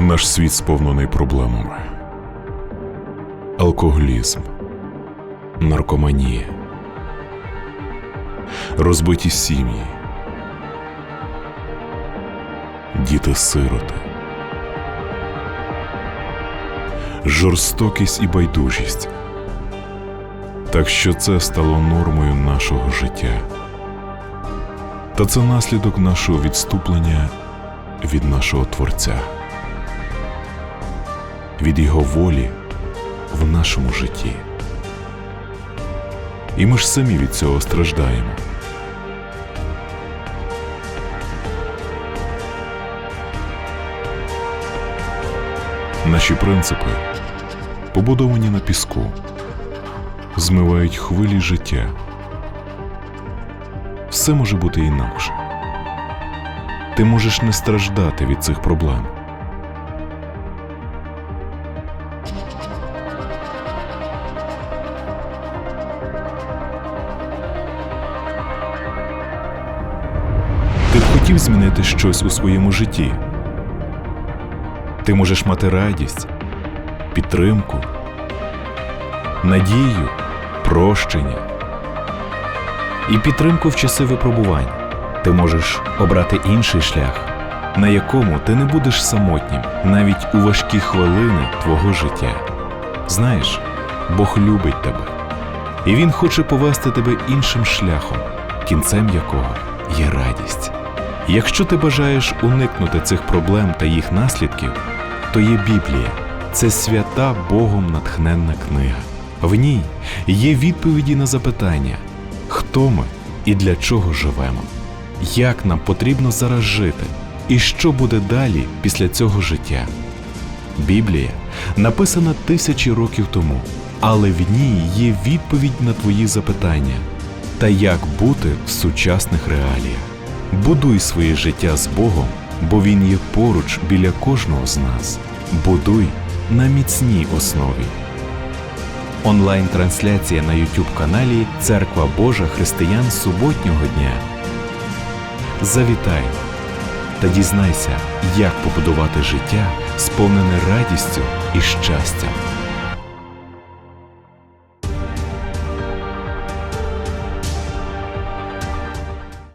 Наш світ сповнений проблемами. Алкоголізм, наркоманія, розбиті сім'ї, діти-сироти, жорстокість і байдужість. Так що це стало нормою нашого життя. Та це наслідок нашого відступлення від нашого Творця, від Його волі в нашому житті. І ми ж самі від цього страждаємо. Наші принципи побудовані на піску, змивають хвилі життя. Все може бути інакше. Ти можеш не страждати від цих проблем. Хотів змінити щось у своєму житті. Ти можеш мати радість, підтримку, надію, прощення і підтримку в часи випробувань. Ти можеш обрати інший шлях, на якому ти не будеш самотнім навіть у важкі хвилини твого життя. Знаєш, Бог любить тебе, і Він хоче повести тебе іншим шляхом, кінцем якого є радість. Якщо ти бажаєш уникнути цих проблем та їх наслідків, то є Біблія. Це свята Богом натхненна книга. В ній є відповіді на запитання, хто ми і для чого живемо, як нам потрібно зараз жити, і що буде далі після цього життя. Біблія написана тисячі років тому, але в ній є відповідь на твої запитання та як бути в сучасних реаліях. Будуй своє життя з Богом, бо Він є поруч біля кожного з нас. Будуй на міцній основі. Онлайн-трансляція на YouTube каналі Церква Божа Християн суботнього дня. Завітай та дізнайся, як побудувати життя, сповнене радістю і щастям.